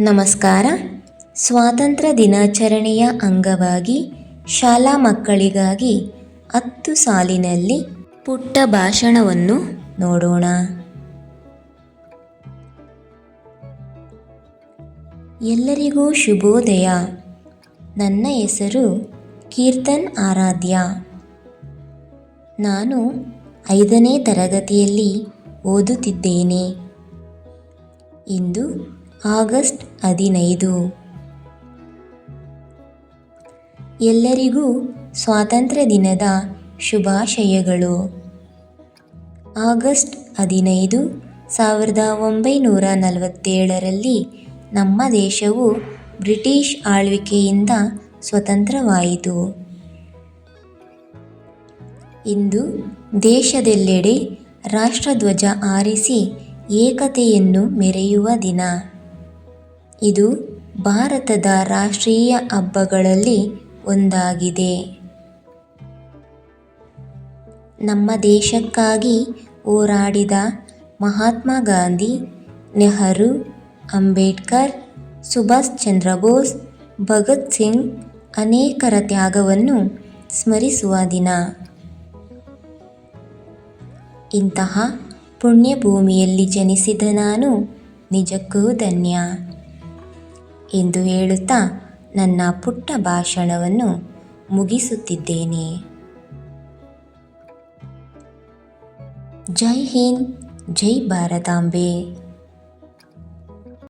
ನಮಸ್ಕಾರ. ಸ್ವಾತಂತ್ರ್ಯ ದಿನಾಚರಣೆಯ ಅಂಗವಾಗಿ ಶಾಲಾ ಮಕ್ಕಳಿಗಾಗಿ ಹತ್ತು ಸಾಲಿನಲ್ಲಿ ಪುಟ್ಟ ಭಾಷಣವನ್ನು ನೋಡೋಣ. ಎಲ್ಲರಿಗೂ ಶುಭೋದಯ. ನನ್ನ ಹೆಸರು ಕೀರ್ತನ್ ಆರಾಧ್ಯ. ನಾನು ಐದನೇ ತರಗತಿಯಲ್ಲಿ ಓದುತ್ತಿದ್ದೇನೆ. ಇಂದು ಆಗಸ್ಟ್ ಹದಿನೈದು. ಎಲ್ಲರಿಗೂ ಸ್ವಾತಂತ್ರ್ಯ ದಿನದ ಶುಭಾಶಯಗಳು. ಆಗಸ್ಟ್ ಹದಿನೈದು, ಸಾವಿರದ ಒಂಬೈನೂರ ನಲವತ್ತೇಳರಲ್ಲಿ ನಮ್ಮ ದೇಶವು ಬ್ರಿಟಿಷ್ ಆಳ್ವಿಕೆಯಿಂದ ಸ್ವತಂತ್ರವಾಯಿತು. ಇಂದು ದೇಶದೆಲ್ಲೆಡೆ ರಾಷ್ಟ್ರಧ್ವಜ ಆರಿಸಿ ಏಕತೆಯನ್ನು ಮೆರೆಯುವ ದಿನ. ಇದು ಭಾರತದ ರಾಷ್ಟ್ರೀಯ ಹಬ್ಬಗಳಲ್ಲಿ ಒಂದಾಗಿದೆ. ನಮ್ಮ ದೇಶಕ್ಕಾಗಿ ಹೋರಾಡಿದ ಮಹಾತ್ಮ ಗಾಂಧಿ, ನೆಹರು, ಅಂಬೇಡ್ಕರ್, ಸುಭಾಷ್ ಚಂದ್ರ ಬೋಸ್, ಭಗತ್ ಸಿಂಗ್ ಅನೇಕರ ತ್ಯಾಗವನ್ನು ಸ್ಮರಿಸುವ ದಿನ. ಇಂತಹ ಪುಣ್ಯಭೂಮಿಯಲ್ಲಿ ಜನಿಸಿದ ನಾನು ನಿಜಕ್ಕೂ ಧನ್ಯ. ಎಂದು ಹೇಳುತ್ತಾ ನನ್ನ ಪುಟ್ಟ ಭಾಷಣವನ್ನು ಮುಗಿಸುತ್ತಿದ್ದೇನೆ. ಜೈ ಹಿಂದ್ ಜೈ ಭಾರತಾಂಬೆ.